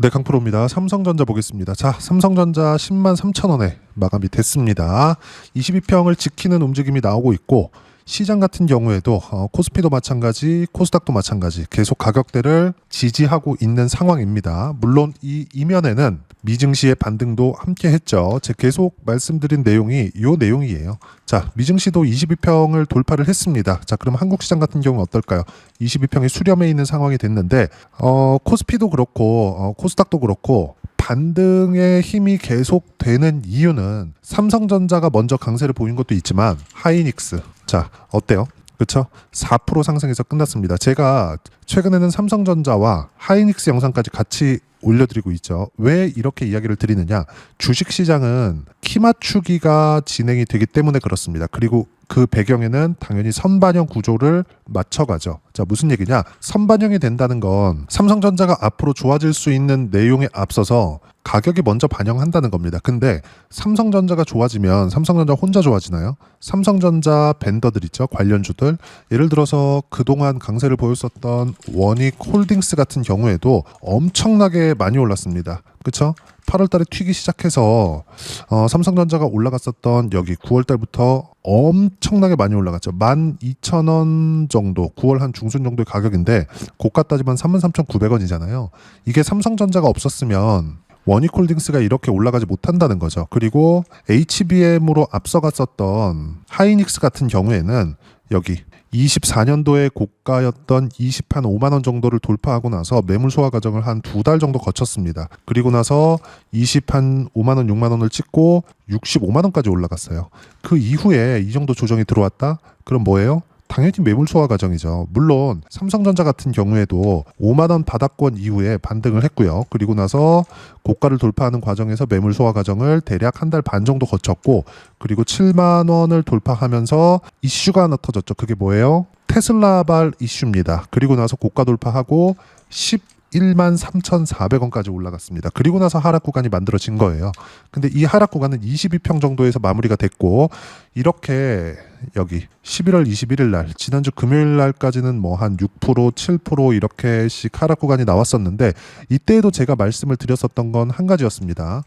네, 강프로입니다. 삼성전자 보겠습니다. 자, 삼성전자 10만 3천 원에 마감이 됐습니다. 22평을 지키는 움직임이 나오고 있고 시장 같은 경우에도 어, 코스피도 마찬가지, 코스닥도 마찬가지 계속 가격대를 지지하고 있는 상황입니다. 물론 이 이면에는 미증시의 반등도 함께 했죠. 제가 계속 말씀드린 내용이 이 내용이에요. 자, 미증시도 22평을 돌파를 했습니다. 자, 그럼 한국 시장 같은 경우는 어떨까요? 22평이 수렴해 있는 상황이 됐는데 어, 코스피도 그렇고 어, 코스닥도 그렇고 반등의 힘이 계속되는 이유는 삼성전자가 먼저 강세를 보인 것도 있지만 하이닉스 자 어때요? 그렇죠? 4% 상승해서 끝났습니다. 제가 최근에는 삼성전자와 하이닉스 영상까지 같이 올려드리고 있죠. 왜 이렇게 이야기를 드리느냐? 주식 시장은 키 맞추기가 진행이 되기 때문에 그렇습니다. 그리고 그 배경에는 당연히 선반영 구조를 맞춰가죠. 자, 무슨 얘기냐? 선반영이 된다는 건 삼성전자가 앞으로 좋아질 수 있는 내용에 앞서서 가격이 먼저 반영한다는 겁니다. 근데 삼성전자가 좋아지면 삼성전자 혼자 좋아지나요? 삼성전자 벤더들 있죠. 관련주들. 예를 들어서 그동안 강세를 보였었던 원익 홀딩스 같은 경우에도 엄청나게 많이 올랐습니다. 그렇죠? 8월 달에 튀기 시작해서 어, 삼성전자가 올라갔었던 여기 9월 달부터 엄청나게 많이 올라갔죠. 12,000원 정도, 9월 한 중순 정도의 가격인데 고가 따지면 33,900원이잖아요. 이게 삼성전자가 없었으면 원익홀딩스가 이렇게 올라가지 못한다는 거죠. 그리고 HBM으로 앞서갔었던 하이닉스 같은 경우에는 여기 24년도에 고가였던 20한 5만 원 정도를 돌파하고 나서 매물 소화 과정을 한 두 달 정도 거쳤습니다. 그리고 나서 20한 5만 원, 6만 원을 찍고 65만 원까지 올라갔어요. 그 이후에 이 정도 조정이 들어왔다? 그럼 뭐예요? 당연히 매물 소화 과정이죠. 물론 삼성전자 같은 경우에도 5만 원 바닥권 이후에 반등을 했고요. 그리고 나서 고가를 돌파하는 과정에서 매물 소화 과정을 대략 한 달 반 정도 거쳤고 그리고 7만 원을 돌파하면서 이슈가 하나 터졌죠. 그게 뭐예요? 테슬라발 이슈입니다. 그리고 나서 고가 돌파하고 11만 3,400원까지 올라갔습니다. 그리고 나서 하락 구간이 만들어진 거예요. 근데 이 하락 구간은 22평 정도에서 마무리가 됐고 이렇게 여기 11월 21일 날 지난주 금요일 날까지는 뭐 한 6% 7% 이렇게씩 하락 구간이 나왔었는데 이때에도 제가 말씀을 드렸었던 건 한 가지였습니다.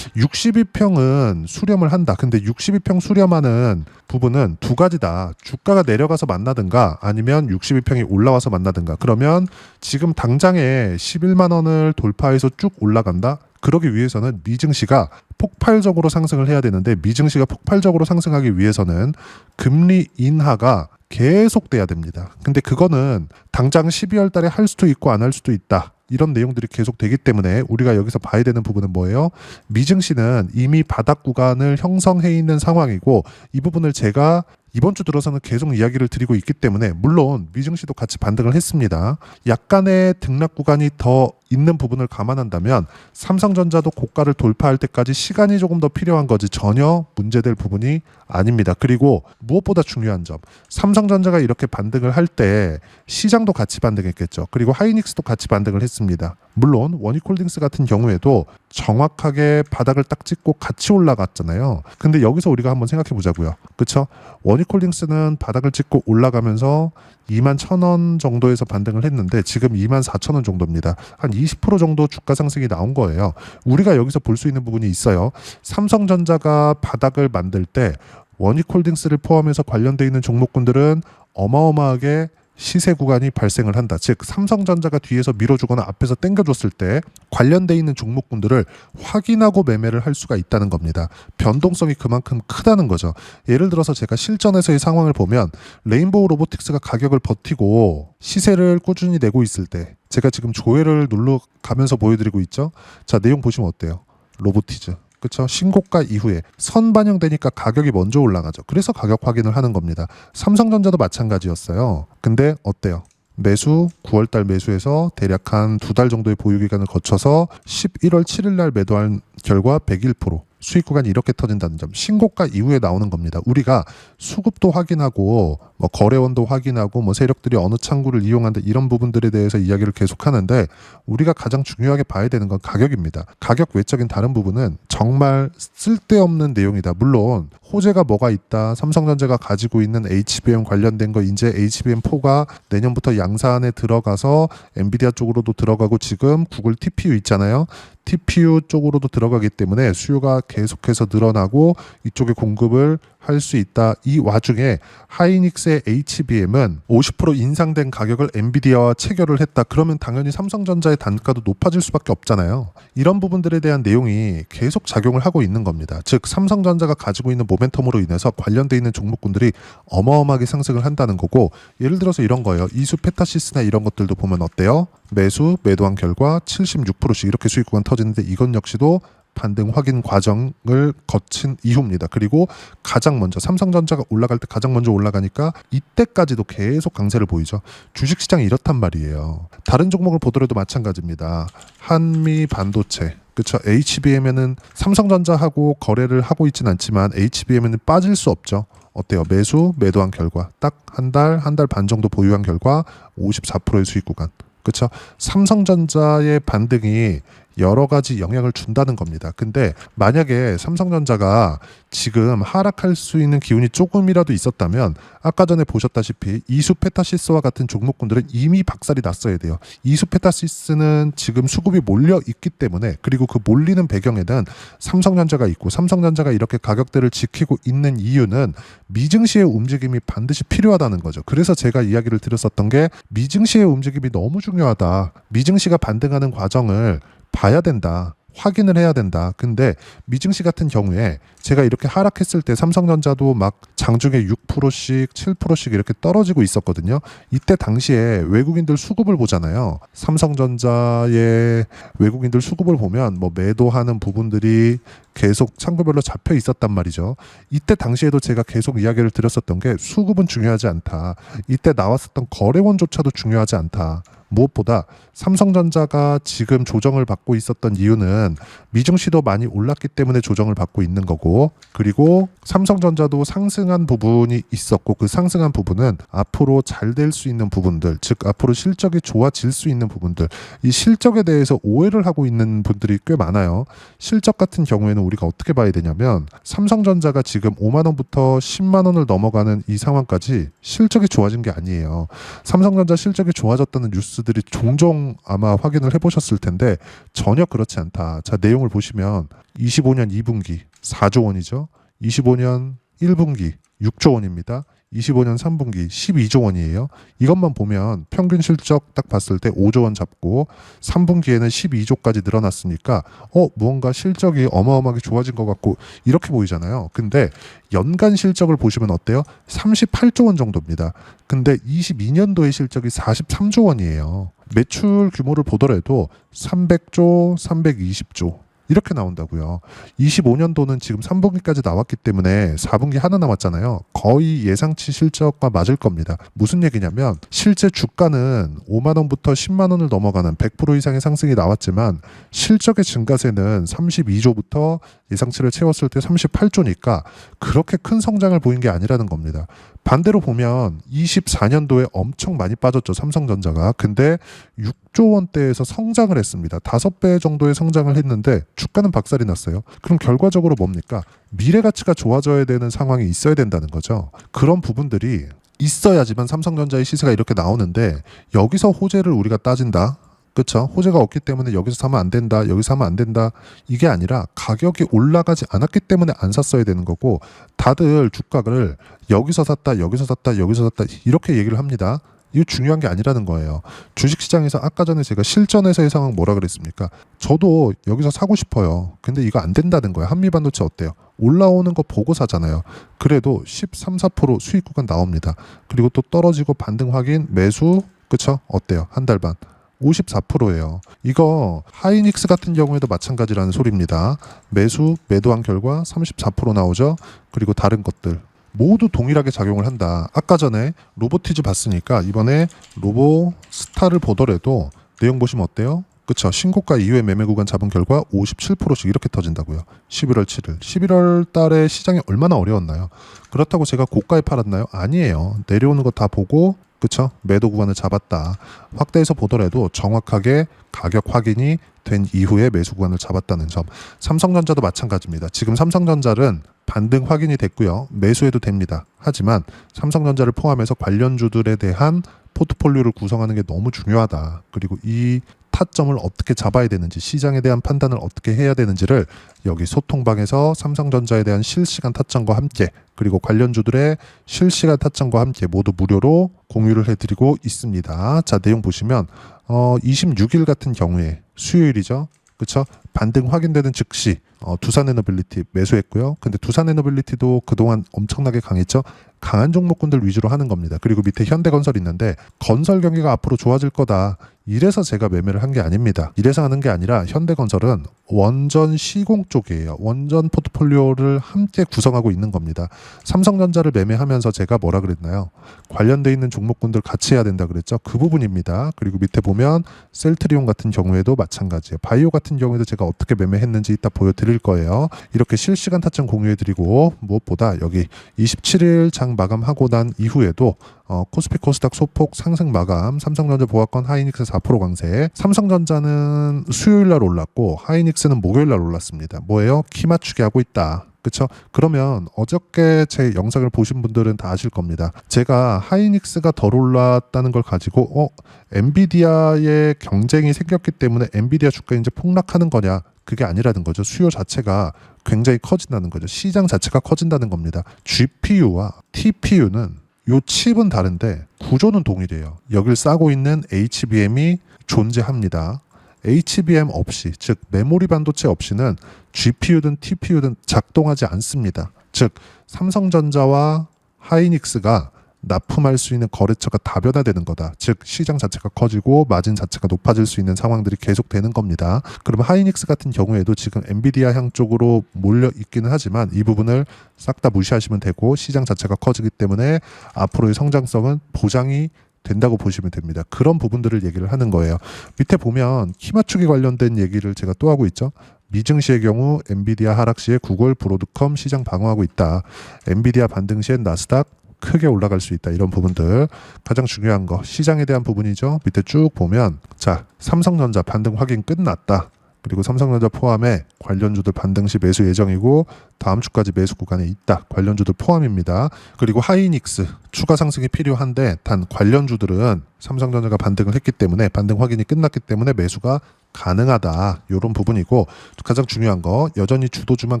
62평은 수렴을 한다. 근데 62평 수렴하는 부분은 두 가지다. 주가가 내려가서 만나든가 아니면 62평이 올라와서 만나든가. 그러면 지금 당장에 11만 원을 돌파해서 쭉 올라간다. 그러기 위해서는 미증시가 폭발적으로 상승을 해야 되는데 미증시가 폭발적으로 상승하기 위해서는 금리 인하가 계속돼야 됩니다. 근데 그거는 당장 12월 달에 할 수도 있고 안 할 수도 있다. 이런 내용들이 계속 되기 때문에 우리가 여기서 봐야 되는 부분은 뭐예요? 미증시는 이미 바닥 구간을 형성해 있는 상황이고 이 부분을 제가 이번 주 들어서는 계속 이야기를 드리고 있기 때문에 물론 미증시도 같이 반등을 했습니다. 약간의 등락 구간이 더 있는 부분을 감안한다면 삼성전자도 고가를 돌파할 때까지 시간이 조금 더 필요한 거지 전혀 문제될 부분이 아닙니다. 그리고 무엇보다 중요한 점 삼성전자가 이렇게 반등을 할 때 시장도 같이 반등했겠죠. 그리고 하이닉스도 같이 반등을 했습니다. 물론 원익홀딩스 같은 경우에도 정확하게 바닥을 딱 찍고 같이 올라갔잖아요. 근데 여기서 우리가 한번 생각해 보자고요. 그렇죠? 원익홀딩스는 바닥을 찍고 올라가면서 2만 1,000원 정도에서 반등을 했는데 지금 2만 4,000원 정도입니다. 한 20% 정도 주가 상승이 나온 거예요. 우리가 여기서 볼 수 있는 부분이 있어요. 삼성전자가 바닥을 만들 때 원익홀딩스를 포함해서 관련돼 있는 종목군들은 어마어마하게 시세 구간이 발생을 한다. 즉 삼성전자가 뒤에서 밀어주거나 앞에서 당겨줬을 때 관련돼 있는 종목군들을 확인하고 매매를 할 수가 있다는 겁니다. 변동성이 그만큼 크다는 거죠. 예를 들어서 제가 실전에서의 상황을 보면 레인보우 로보틱스가 가격을 버티고 시세를 꾸준히 내고 있을 때 제가 지금 조회를 눌러 가면서 보여드리고 있죠. 자 내용 보시면 어때요? 로보티즈. 그렇죠. 신고가 이후에 선 반영되니까 가격이 먼저 올라가죠. 그래서 가격 확인을 하는 겁니다. 삼성전자도 마찬가지였어요. 근데 어때요? 매수 9월 달 매수해서 대략 한 두 달 정도의 보유 기간을 거쳐서 11월 7일 날 매도한 결과 101% 수익 구간이 이렇게 터진다는 점 신고가 이후에 나오는 겁니다. 우리가 수급도 확인하고 뭐 거래원도 확인하고 뭐 세력들이 어느 창구를 이용한다 이런 부분들에 대해서 이야기를 계속하는데 우리가 가장 중요하게 봐야 되는 건 가격입니다. 가격 외적인 다른 부분은 정말 쓸데없는 내용이다. 물론 호재가 뭐가 있다. 삼성전자가 가지고 있는 HBM 관련된 거 이제 HBM4가 내년부터 양산에 들어가서 엔비디아 쪽으로도 들어가고 지금 구글 TPU 있잖아요. TPU 쪽으로도 들어가기 때문에 수요가 계속해서 늘어나고 이쪽에 공급을 할 수 있다. 이 와중에 하이닉스의 HBM은 50% 인상된 가격을 엔비디아와 체결을 했다. 그러면 당연히 삼성전자의 단가도 높아질 수밖에 없잖아요. 이런 부분들에 대한 내용이 계속 작용을 하고 있는 겁니다. 즉 삼성전자가 가지고 있는 모멘텀으로 인해서 관련돼 있는 종목군들이 어마어마하게 상승을 한다는 거고 예를 들어서 이런 거예요. 이수 페타시스나 이런 것들도 보면 어때요? 매수 매도한 결과 76%씩 이렇게 수익 구간 터지는데 이건 역시도 반등 확인 과정을 거친 이후입니다. 그리고 가장 먼저 삼성전자가 올라갈 때 가장 먼저 올라가니까 이때까지도 계속 강세를 보이죠. 주식시장이 이렇단 말이에요. 다른 종목을 보더라도 마찬가지입니다. 한미 반도체 그렇죠. HBM에는 삼성전자하고 거래를 하고 있진 않지만 HBM에는 빠질 수 없죠. 어때요? 매수 매도한 결과 딱 한 달 한 달 반 정도 보유한 결과 54%의 수익 구간. 그렇죠. 삼성전자의 반등이 여러 가지 영향을 준다는 겁니다. 근데 만약에 삼성전자가 지금 하락할 수 있는 기운이 조금이라도 있었다면 아까 전에 보셨다시피 이수페타시스와 같은 종목군들은 이미 박살이 났어야 돼요. 이수페타시스는 지금 수급이 몰려 있기 때문에 그리고 그 몰리는 배경에는 삼성전자가 있고 삼성전자가 이렇게 가격대를 지키고 있는 이유는 미증시의 움직임이 반드시 필요하다는 거죠. 그래서 제가 이야기를 드렸었던 게 미증시의 움직임이 너무 중요하다. 미증시가 반등하는 과정을 봐야 된다. 확인을 해야 된다. 근데 미증시 같은 경우에 제가 이렇게 하락했을 때 삼성전자도 막 장중에 6%씩 7%씩 이렇게 떨어지고 있었거든요. 이때 당시에 외국인들 수급을 보잖아요. 삼성전자의 외국인들 수급을 보면 뭐 매도하는 부분들이 계속 창구별로 잡혀 있었단 말이죠. 이때 당시에도 제가 계속 이야기를 드렸었던 게 수급은 중요하지 않다. 이때 나왔었던 거래원조차도 중요하지 않다. 무엇보다 삼성전자가 지금 조정을 받고 있었던 이유는 미증시도 많이 올랐기 때문에 조정을 받고 있는 거고 그리고 삼성전자도 상승한 부분이 있었고 그 상승한 부분은 앞으로 잘 될 수 있는 부분들 즉 앞으로 실적이 좋아질 수 있는 부분들 이 실적에 대해서 오해를 하고 있는 분들이 꽤 많아요 실적 같은 경우에는 우리가 어떻게 봐야 되냐면 삼성전자가 지금 5만 원부터 10만 원을 넘어가는 이 상황까지 실적이 좋아진 게 아니에요 삼성전자 실적이 좋아졌다는 뉴스들이 종종 아마 확인을 해보셨을 텐데 전혀 그렇지 않다. 자 내용을 보시면 25년 2분기 4조 원이죠. 25년 1분기 6조 원입니다. 25년 3분기 12조 원이에요. 이것만 보면 평균 실적 딱 봤을 때 5조 원 잡고 3분기에는 12조까지 늘어났으니까 어 무언가 실적이 어마어마하게 좋아진 것 같고 이렇게 보이잖아요. 근데 연간 실적을 보시면 어때요? 38조 원 정도입니다. 근데 22년도의 실적이 43조 원이에요. 매출 규모를 보더라도 300조, 320조 이렇게 나온다고요. 25년도는 지금 3분기까지 나왔기 때문에 4분기 하나 남았잖아요. 거의 예상치 실적과 맞을 겁니다. 무슨 얘기냐면 실제 주가는 5만 원부터 10만 원을 넘어가는 100% 이상의 상승이 나왔지만 실적의 증가세는 32조부터 예상치를 채웠을 때 38조니까 그렇게 큰 성장을 보인 게 아니라는 겁니다. 반대로 보면 24년도에 엄청 많이 빠졌죠 삼성전자가. 근데 6조 원대에서 성장을 했습니다. 다섯 배 정도의 성장을 했는데 주가는 박살이 났어요. 그럼 결과적으로 뭡니까? 미래 가치가 좋아져야 되는 상황이 있어야 된다는 거죠. 그런 부분들이 있어야지만 삼성전자의 시세가 이렇게 나오는데 여기서 호재를 우리가 따진다 그렇죠. 호재가 없기 때문에 여기서 사면 안 된다. 여기서 사면 안 된다. 이게 아니라 가격이 올라가지 않았기 때문에 안 샀어야 되는 거고 다들 주가를 여기서 샀다. 여기서 샀다. 여기서 샀다. 이렇게 얘기를 합니다. 이거 중요한 게 아니라는 거예요. 주식 시장에서 아까 전에 제가 실전에서의 상황 뭐라 그랬습니까? 저도 여기서 사고 싶어요. 근데 이거 안 된다는 거예요. 한미 반도체 어때요? 올라오는 거 보고 사잖아요. 그래도 13, 4% 수익 구간 나옵니다. 그리고 또 떨어지고 반등 확인, 매수, 그쵸? 어때요? 한 달 반. 54%예요. 이거 하이닉스 같은 경우에도 마찬가지라는 소리입니다. 매수, 매도한 결과 34% 나오죠. 그리고 다른 것들 모두 동일하게 작용을 한다. 아까 전에 로보티즈 봤으니까 이번에 로보 스타를 보더라도 내용 보시면 어때요? 그쵸 신고가 이후에 매매 구간 잡은 결과 57%씩 이렇게 터진다고요. 11월 7일, 11월 달에 시장이 얼마나 어려웠나요? 그렇다고 제가 고가에 팔았나요? 아니에요. 내려오는 거 다 보고 그쵸 매도 구간을 잡았다. 확대해서 보더라도 정확하게 가격 확인이 된 이후에 매수 구간을 잡았다는 점. 삼성전자도 마찬가지입니다. 지금 삼성전자는 반등 확인이 됐고요. 매수해도 됩니다. 하지만 삼성전자를 포함해서 관련주들에 대한 포트폴리오를 구성하는 게 너무 중요하다. 그리고 이 타점을 어떻게 잡아야 되는지 시장에 대한 판단을 어떻게 해야 되는지를 여기 소통방에서 삼성전자에 대한 실시간 타점과 함께 그리고 관련주들의 실시간 타점과 함께 모두 무료로 공유를 해드리고 있습니다. 자 내용 보시면 어 26일 같은 경우에 수요일이죠. 그쵸? 반등 확인되는 즉시 어, 두산에너빌리티 매수했고요. 근데 두산에너빌리티도 그동안 엄청나게 강했죠. 강한 종목군들 위주로 하는 겁니다. 그리고 밑에 현대건설 있는데 건설 경기가 앞으로 좋아질 거다. 이래서 제가 매매를 한 게 아닙니다. 이래서 하는 게 아니라 현대건설은 원전 시공 쪽이에요. 원전 포트폴리오를 함께 구성하고 있는 겁니다. 삼성전자를 매매하면서 제가 뭐라 그랬나요? 관련돼 있는 종목군들 같이 해야 된다 그랬죠. 그 부분입니다. 그리고 밑에 보면 셀트리온 같은 경우에도 마찬가지예요. 바이오 같은 경우에도 제가 어떻게 매매했는지 이따 보여드릴 거예요. 이렇게 실시간 타점 공유해드리고 무엇보다 여기 27일 장 마감하고 난 이후에도 어, 코스피 코스닥 소폭 상승 마감, 삼성전자 보합권 하이닉스 4% 강세. 삼성전자는 수요일 날 올랐고 하이닉스는 목요일 날 올랐습니다. 뭐예요? 키 맞추기 하고 있다. 그쵸? 그러면 어저께 제 영상을 보신 분들은 다 아실 겁니다. 제가 하이닉스가 덜 올랐다는 걸 가지고 어 엔비디아의 경쟁이 생겼기 때문에 엔비디아 주가 이제 폭락하는 거냐? 그게 아니라는 거죠. 수요 자체가 굉장히 커진다는 거죠. 시장 자체가 커진다는 겁니다. GPU와 TPU는 요 칩은 다른데 구조는 동일해요. 여길 싸고 있는 HBM이 존재합니다. HBM 없이 즉 메모리 반도체 없이는 GPU든 TPU든 작동하지 않습니다. 즉 삼성전자와 하이닉스가 납품할 수 있는 거래처가 다변화되는 거다. 즉 시장 자체가 커지고 마진 자체가 높아질 수 있는 상황들이 계속되는 겁니다. 그러면 하이닉스 같은 경우에도 지금 엔비디아 향 쪽으로 몰려 있기는 하지만 이 부분을 싹 다 무시하시면 되고 시장 자체가 커지기 때문에 앞으로의 성장성은 보장이 된다고 보시면 됩니다. 그런 부분들을 얘기를 하는 거예요. 밑에 보면 키 맞추기 관련된 얘기를 제가 또 하고 있죠. 미증 시의 경우 엔비디아 하락 시에 구글, 브로드컴 시장 방어하고 있다. 엔비디아 반등 시엔 나스닥 크게 올라갈 수 있다. 이런 부분들 가장 중요한 거 시장에 대한 부분이죠. 밑에 쭉 보면 자 삼성전자 반등 확인 끝났다. 그리고 삼성전자 포함해 관련주들 반등 시 매수 예정이고 다음 주까지 매수 구간에 있다. 관련주들 포함입니다. 그리고 하이닉스 추가 상승이 필요한데 단 관련주들은 삼성전자가 반등을 했기 때문에 반등 확인이 끝났기 때문에 매수가 가능하다. 이런 부분이고 가장 중요한 거 여전히 주도주만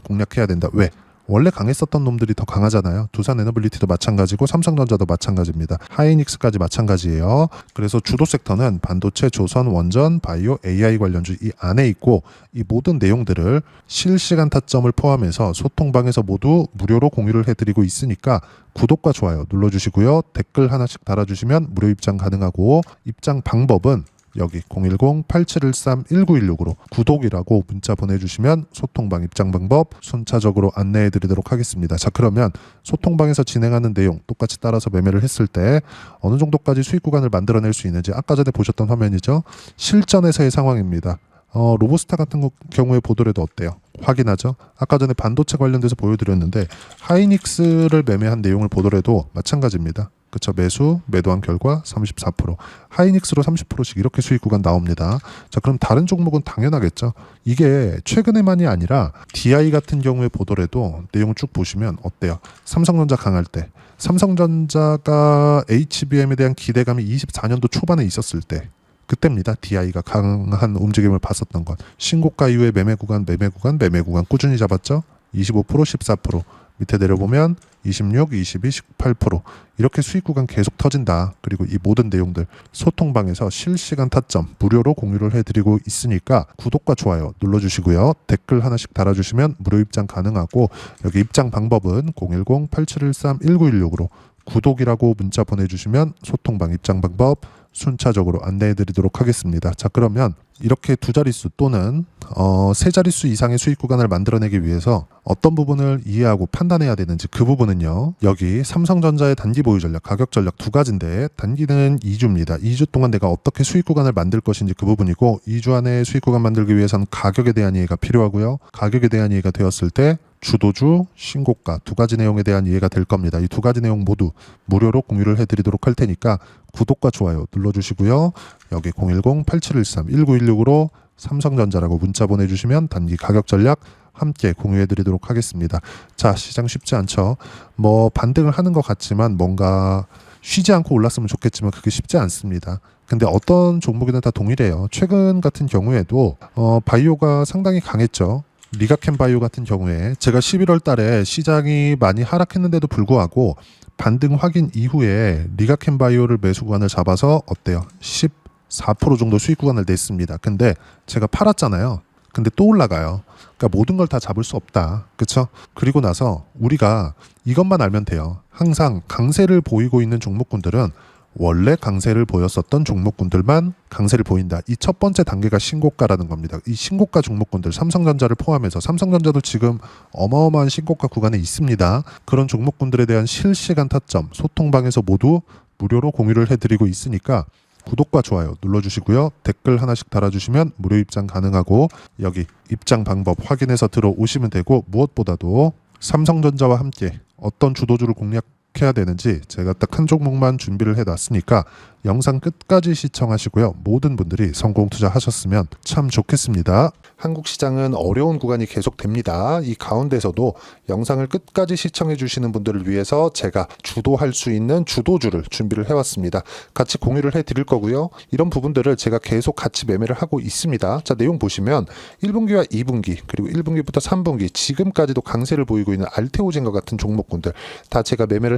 공략해야 된다. 왜? 원래 강했었던 놈들이 더 강하잖아요. 두산 에너빌리티도 마찬가지고 삼성전자도 마찬가지입니다. 하이닉스까지 마찬가지예요. 그래서 주도 섹터는 반도체, 조선, 원전, 바이오, AI 관련주 이 안에 있고 이 모든 내용들을 실시간 타점을 포함해서 소통방에서 모두 무료로 공유를 해드리고 있으니까 구독과 좋아요 눌러주시고요. 댓글 하나씩 달아주시면 무료 입장 가능하고 입장 방법은 여기 010-8713-1916으로 구독이라고 문자 보내주시면 소통방 입장 방법 순차적으로 안내해 드리도록 하겠습니다. 자 그러면 소통방에서 진행하는 내용 똑같이 따라서 매매를 했을 때 어느 정도까지 수익 구간을 만들어낼 수 있는지 아까 전에 보셨던 화면이죠. 실전에서의 상황입니다. 어, 로보스타 같은 거- 경우에 보더라도 어때요? 확인하죠. 아까 전에 반도체 관련돼서 보여드렸는데 하이닉스를 매매한 내용을 보더라도 마찬가지입니다. 그쵸 매수 매도한 결과 34% 하이닉스로 30%씩 이렇게 수익 구간 나옵니다. 자 그럼 다른 종목은 당연하겠죠. 이게 최근에만이 아니라 DI 같은 경우에 보더라도 내용을 쭉 보시면 어때요? 삼성전자 강할 때 삼성전자가 HBM에 대한 기대감이 24년도 초반에 있었을 때 그때입니다. DI가 강한 움직임을 봤었던 건 신고가 이후에 매매 구간, 매매 구간, 매매 구간 꾸준히 잡았죠. 25%, 14% 밑에 내려보면 26, 22, 18% 이렇게 수익 구간 계속 터진다. 그리고 이 모든 내용들 소통방에서 실시간 타점 무료로 공유를 해드리고 있으니까 구독과 좋아요 눌러주시고요. 댓글 하나씩 달아주시면 무료 입장 가능하고 여기 입장 방법은 010-8713-1916으로 구독이라고 문자 보내주시면 소통방 입장 방법 순차적으로 안내해 드리도록 하겠습니다. 자, 그러면 이렇게 두 자릿수 또는 어, 세 자릿수 이상의 수익 구간을 만들어내기 위해서 어떤 부분을 이해하고 판단해야 되는지 그 부분은요. 여기 삼성전자의 단기 보유 전략, 가격 전략 두 가지인데 단기는 2주입니다. 2주 동안 내가 어떻게 수익 구간을 만들 것인지 그 부분이고 2주 안에 수익 구간 만들기 위해서는 가격에 대한 이해가 필요하고요. 가격에 대한 이해가 되었을 때 주도주, 신고가 두 가지 내용에 대한 이해가 될 겁니다. 이 두 가지 내용 모두 무료로 공유를 해드리도록 할 테니까 구독과 좋아요 눌러주시고요. 여기 010-8713-1916으로 삼성전자라고 문자 보내주시면 단기 가격 전략 함께 공유해 드리도록 하겠습니다. 자, 시장 쉽지 않죠. 뭐 반등을 하는 것 같지만 뭔가 쉬지 않고 올랐으면 좋겠지만 그게 쉽지 않습니다. 근데 어떤 종목이든 다 동일해요. 최근 같은 경우에도 어, 바이오가 상당히 강했죠. 리가켄 바이오 같은 경우에 제가 11월 달에 시장이 많이 하락했는데도 불구하고 반등 확인 이후에 리가켄 바이오를 매수 구간을 잡아서 어때요? 14% 정도 수익 구간을 냈습니다. 근데 제가 팔았잖아요. 근데 또 올라가요. 그러니까 모든 걸 다 잡을 수 없다. 그렇죠? 그리고 나서 우리가 이것만 알면 돼요. 항상 강세를 보이고 있는 종목군들은 원래 강세를 보였었던 종목군들만 강세를 보인다. 이 첫 번째 단계가 신고가라는 겁니다. 이 신고가 종목군들 삼성전자를 포함해서 삼성전자도 지금 어마어마한 신고가 구간에 있습니다. 그런 종목군들에 대한 실시간 타점 소통방에서 모두 무료로 공유를 해드리고 있으니까 구독과 좋아요 눌러주시고요. 댓글 하나씩 달아주시면 무료 입장 가능하고 여기 입장 방법 확인해서 들어오시면 되고 무엇보다도 삼성전자와 함께 어떤 주도주를 공략 해야 되는지 제가 딱 한 종목만 준비를 해놨으니까 영상 끝까지 시청하시고요. 모든 분들이 성공 투자하셨으면 참 좋겠습니다. 한국 시장은 어려운 구간이 계속됩니다. 이 가운데서도 영상을 끝까지 시청해 주시는 분들을 위해서 제가 주도할 수 있는 주도주를 준비를 해왔습니다. 같이 공유를 해 드릴 거고요. 이런 부분들을 제가 계속 같이 매매를 하고 있습니다. 자, 내용 보시면 1분기와 2분기 그리고 1분기부터 3분기 지금까지도 강세를 보이고 있는 알테오젠과 같은 종목군들 다 제가 매매를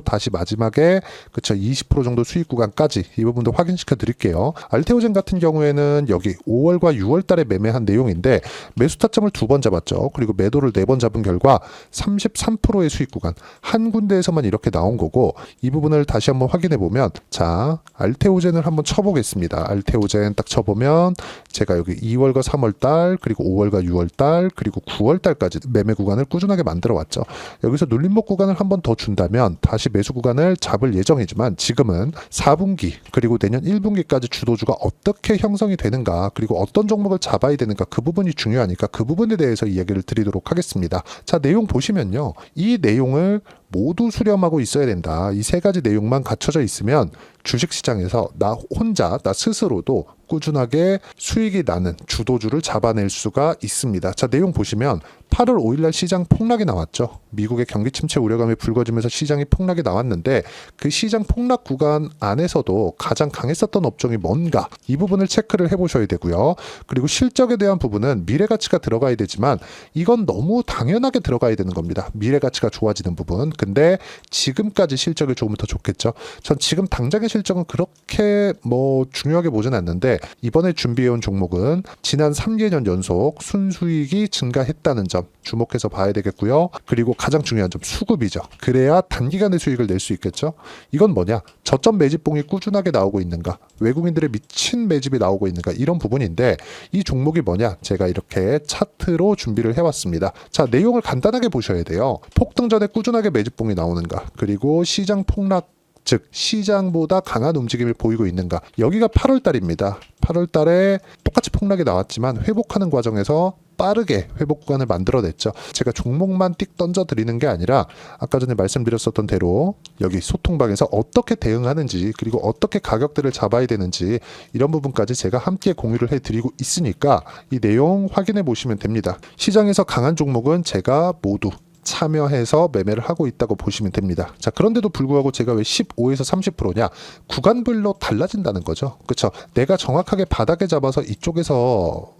다시 마지막에 그쵸? 20% 정도 수익 구간까지 이 부분도 확인시켜 드릴게요. 알테오젠 같은 경우에는 여기 5월과 6월 달에 매매한 내용인데 매수 타점을 두 번 잡았죠. 그리고 매도를 네 번 잡은 결과 33%의 수익 구간 한 군데에서만 이렇게 나온 거고 이 부분을 다시 한번 확인해 보면 자 알테오젠을 한번 쳐보겠습니다. 알테오젠 딱 쳐보면 제가 여기 2월과 3월 달 그리고 5월과 6월 달 그리고 9월 달까지 매매 구간을 꾸준하게 만들어 왔죠. 여기서 눌림목 구간을 한번 더 준다면 다시 매수 구간을 잡을 예정이지만 지금은 4분기 그리고 내년 1분기까지 주도주가 어떻게 형성이 되는가 그리고 어떤 종목을 잡아야 되는가 그 부분이 중요하니까 그 부분에 대해서 이야기를 드리도록 하겠습니다. 자 내용 보시면요. 이 내용을 모두 수렴하고 있어야 된다. 이 세 가지 내용만 갖춰져 있으면 주식 시장에서 나 혼자 나 스스로도 꾸준하게 수익이 나는 주도주를 잡아낼 수가 있습니다. 자, 내용 보시면 8월 5일 날 시장 폭락이 나왔죠. 미국의 경기 침체 우려감이 불거지면서 시장이 폭락이 나왔는데 그 시장 폭락 구간 안에서도 가장 강했었던 업종이 뭔가 이 부분을 체크를 해 보셔야 되고요. 그리고 실적에 대한 부분은 미래 가치가 들어가야 되지만 이건 너무 당연하게 들어가야 되는 겁니다. 미래 가치가 좋아지는 부분. 근데 지금까지 실적이 조금 더 좋겠죠. 전 지금 당장의 실적은 그렇게 뭐 중요하게 보진 않는데 이번에 준비해온 종목은 지난 3개년 연속 순수익이 증가했다는 점 주목해서 봐야 되겠고요. 그리고 가장 중요한 점 수급이죠. 그래야 단기간에 수익을 낼 수 있겠죠. 이건 뭐냐? 저점 매집봉이 꾸준하게 나오고 있는가? 외국인들의 미친 매집이 나오고 있는가? 이런 부분인데 이 종목이 뭐냐? 제가 이렇게 차트로 준비를 해왔습니다. 자 내용을 간단하게 보셔야 돼요. 폭등 전에 꾸준하게 매집봉이 나오는가? 그리고 시장 폭락 즉 시장보다 강한 움직임을 보이고 있는가 여기가 8월 달입니다 8월 달에 똑같이 폭락이 나왔지만 회복하는 과정에서 빠르게 회복 구간을 만들어냈죠. 제가 종목만 띡 던져 드리는 게 아니라 아까 전에 말씀드렸었던 대로 여기 소통방에서 어떻게 대응하는지 그리고 어떻게 가격대를 잡아야 되는지 이런 부분까지 제가 함께 공유를 해 드리고 있으니까 이 내용 확인해 보시면 됩니다. 시장에서 강한 종목은 제가 모두 참여해서 매매를 하고 있다고 보시면 됩니다. 자, 그런데도 불구하고 제가 왜 15에서 30%냐? 구간별로 달라진다는 거죠. 그렇죠? 내가 정확하게 바닥에 잡아서 이쪽에서